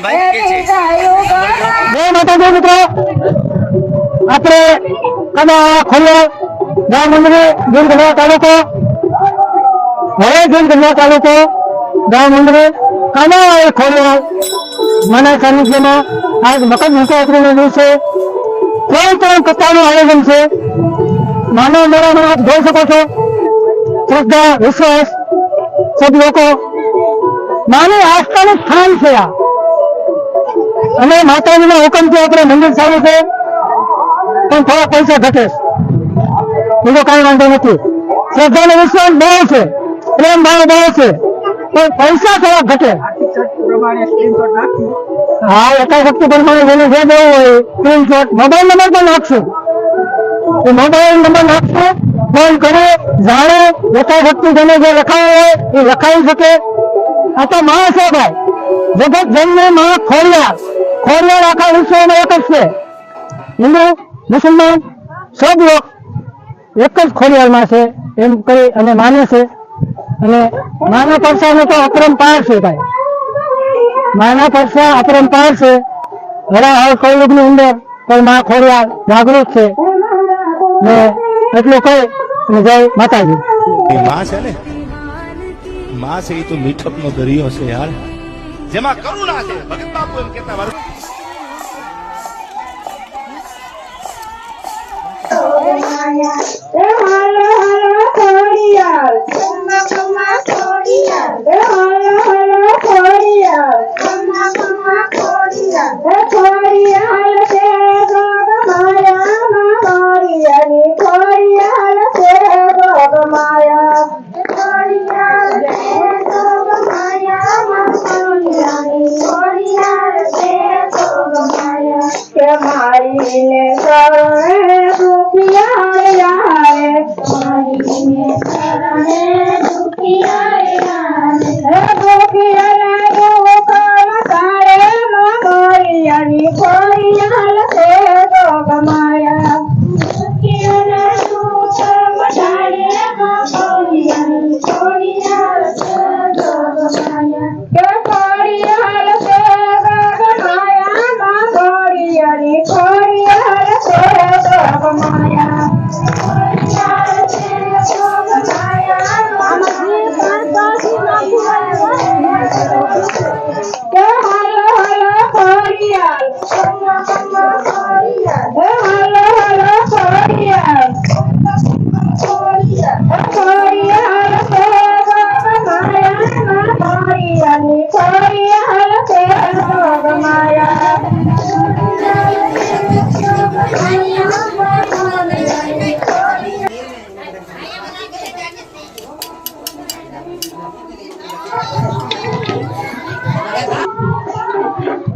રામભાઈ કે છે? જય આપણે કદા ખોલ્યો ગામ મંદિરે જૂનગઢડા તાલુકો. હવે જૂનગઢડા તાલુકો ગામ મંદિરે કદા ખોલ્યો માના સાનિધ્યમાં આજ મકર સંક્રાંતિનો દિવસે ત્રણ ત્રણ કથાનું આયોજન છે. માનવ મેળામાં આપ જોઈ શકો છો. શ્રદ્ધા, વિશ્વાસ સદ લોકો માની આસ્થાનું સ્થાન છે આ. અને માતાજીના હુકમથી આપણે મંદિર સારું છે. પણ થોડા પૈસા ઘટે બીજો કઈ વાંધો નથી. શ્રદ્ધાનો વિશ્વાસ બહુ છે. પ્રેમ ભાવ બહુ છે. પણ પૈસા થોડા ઘટે. હા એકાઈ શક્તિ પ્રમાણે જેને જે દેવું હોય સ્ક્રીનશોટ મોબાઈલ નંબર પણ નાખશું. એ મોબાઈલ નંબર નાખશું ફોન કરો, જાણે એકાઈ શક્તિ જેને જે લખાયું હોય, એ લખાઈ શકે. આ તો માં છે ભાઈ જગત જન્મે માં ખોડિયાર ખોડિયાર આખા વિશ્વમાં એક જ છે. હિન્દુ, મુસલમાન સબ લોક એક જ ખોડિયારમાં છે, એમ કરી અને માને છે. અને માના પરસાનો તો અપરંપાર છે ભાઈ. માના પરસા અપરંપાર છે. હરા હાલ કળયુગની અંદર પણ મા ખોડિયાર જાગૃત છે. ને એટલું કહી અને જય માતાજી. માં છે ને? માં છે એ તો મીઠપનો દરિયો છે યાર. જેમાં કરુણા છે. ભગત બાપુ એમ કહેતા વર્ષ મારીને શરણે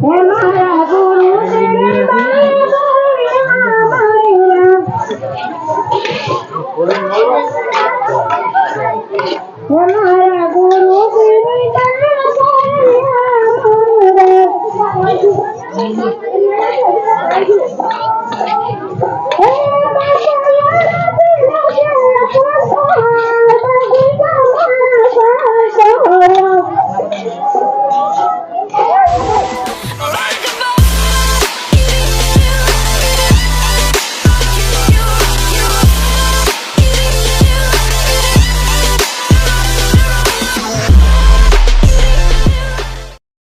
હે